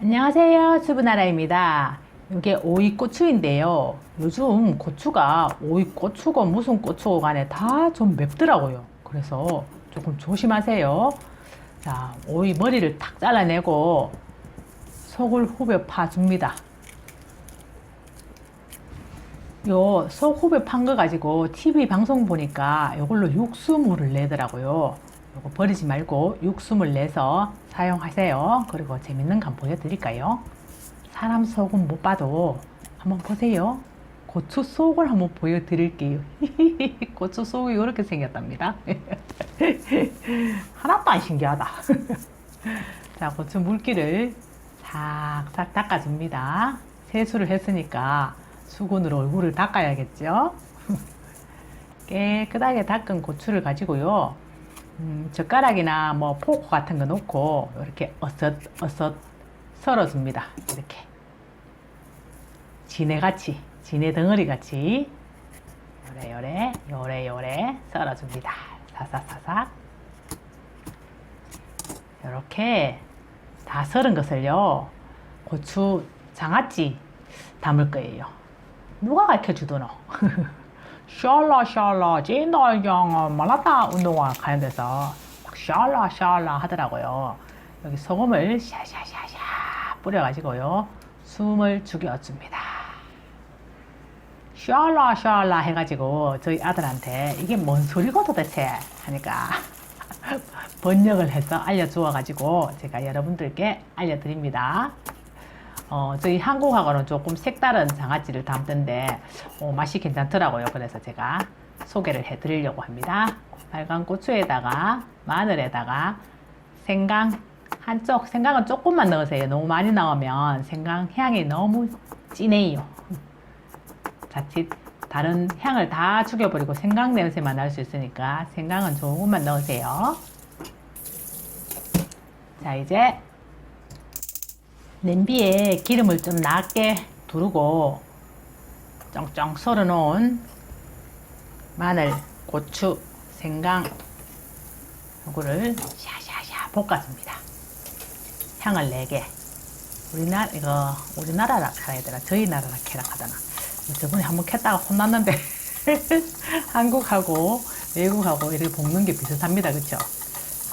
안녕하세요. 주부나라입니다. 이게 오이고추인데요. 요즘 고추가 오이고추고 무슨 고추고 간에 다 좀 맵더라고요. 그래서 조금 조심하세요. 자, 오이 머리를 탁 잘라내고 속을 후벼 파줍니다. 요 속 후벼 판 거 가지고 TV 방송 보니까 이걸로 육수물을 내더라고요. 요거 버리지 말고 육수물 내서 사용하세요. 그리고 재밌는 거 한번 보여드릴까요? 사람 속은 못 봐도 한번 보세요. 고추 속을 한번 보여드릴게요. 고추 속이 이렇게 생겼답니다. 하나도 안 신기하다. 자, 고추 물기를 싹싹 닦아줍니다. 세수를 했으니까 수건으로 얼굴을 닦아야겠죠? 깨끗하게 닦은 고추를 가지고요. 음, 젓가락이나 뭐 포크 같은 거 놓고 이렇게 어슷 어슷 썰어줍니다. 이렇게 지네같이 지네 덩어리 같이 요래 요래 요래 요래 썰어줍니다. 사사사삭 이렇게 다 썰은 것을요 고추 장아찌 담을 거예요. 누가 가르쳐 주더노? 샬라 샬라 진달경 말랐다 운동화 가는 데서 막 샬라 샬라 하더라고요. 여기 소금을 샤샤샤샤 뿌려가지고요 숨을 죽여줍니다. 샬라 샬라 해가지고 저희 아들한테 이게 뭔 소리고 도대체 하니까 번역을 해서 알려주어가지고 제가 여러분들께 알려드립니다. 어, 저희 한국하고는 조금 색다른 장아찌를 담던데 어, 맛이 괜찮더라고요. 그래서 제가 소개를 해드리려고 합니다. 빨간 고추에다가 마늘에다가 생강 한쪽 생강은 조금만 넣으세요. 너무 많이 넣으면 생강 향이 너무 진해요. 자칫 다른 향을 다 죽여버리고 생강 냄새만 날 수 있으니까 생강은 조금만 넣으세요. 자 이제 냄비에 기름을 좀 낮게 두르고 쫑쫑 썰어 놓은 마늘, 고추, 생강 요거를 샤샤샤 볶아줍니다. 향을 내게. 우리나라 이거 우리나라라 해야 되나 저희 나라라 캐라 하잖아. 저번에 한번 캤다가 혼났는데 한국하고 외국하고 이렇게 볶는 게 비슷합니다, 그렇죠?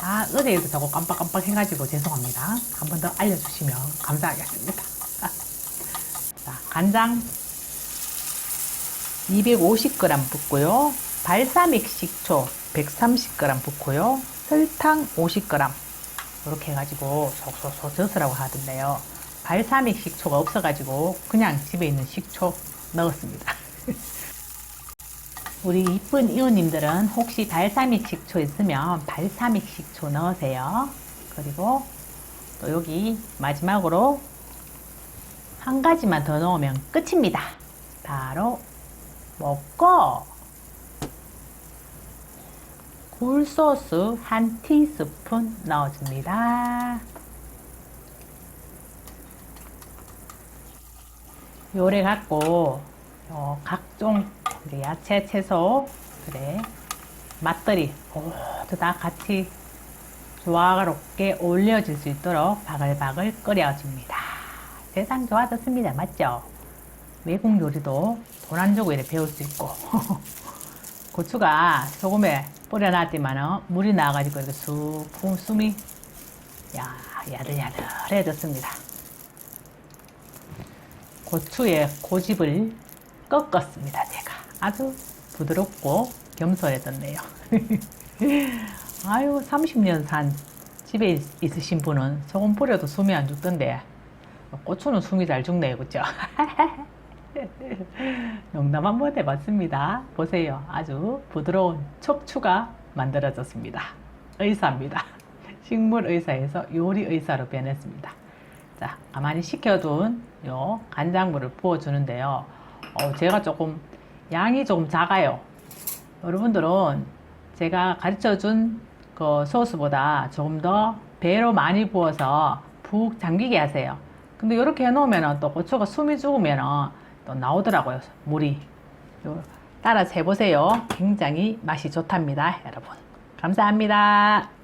아, 어제에도 자꾸 깜빡깜빡 해가지고 죄송합니다. 한 번 더 알려주시면 감사하겠습니다. 자, 간장 250g 붓고요. 발사믹 식초 130g 붓고요. 설탕 50g 이렇게 해가지고 속속속 젖으라고 하던데요. 발사믹 식초가 없어가지고 그냥 집에 있는 식초 넣었습니다. 우리 이쁜 이웃님들은 혹시 발사믹 식초 있으면 발사믹 식초 넣으세요. 그리고 또 여기 마지막으로 한 가지만 더 넣으면 끝입니다. 바로 먹고 굴소스 한 티스푼 넣어줍니다. 요래 갖고 어, 각종 그래, 야채, 채소, 그래 맛들이 모두 다 같이 조화롭게 올려질 수 있도록 바글바글 끓여줍니다. 세상 좋아졌습니다. 맞죠? 외국 요리도 돈 안 주고 이렇게 배울 수 있고 고추가 소금에 뿌려놨지만 물이 나와가지고 이렇게 쑥 숨이 야, 야들야들해졌습니다. 고추의 고집을 꺾었습니다. 아주 부드럽고 겸손했던데요. 아유 30년 산 집에 있- 있으신 분은 소금 뿌려도 숨이 안 죽던데 고추는 숨이 잘 죽네요, 그죠? 농담 한번 해봤습니다. 보세요, 아주 부드러운 척추가 만들어졌습니다. 의사입니다. 식물 의사에서 요리 의사로 변했습니다. 자, 가만히 식혀둔 요 간장물을 부어주는데요. 어, 제가 조금 양이 조금 작아요. 여러분들은 제가 가르쳐 준 그 소스보다 조금 더 배로 많이 부어서 푹 잠기게 하세요. 근데 이렇게 해놓으면 또 고추가 숨이 죽으면 또 나오더라고요. 물이. 요, 따라서 해보세요. 굉장히 맛이 좋답니다. 여러분. 감사합니다.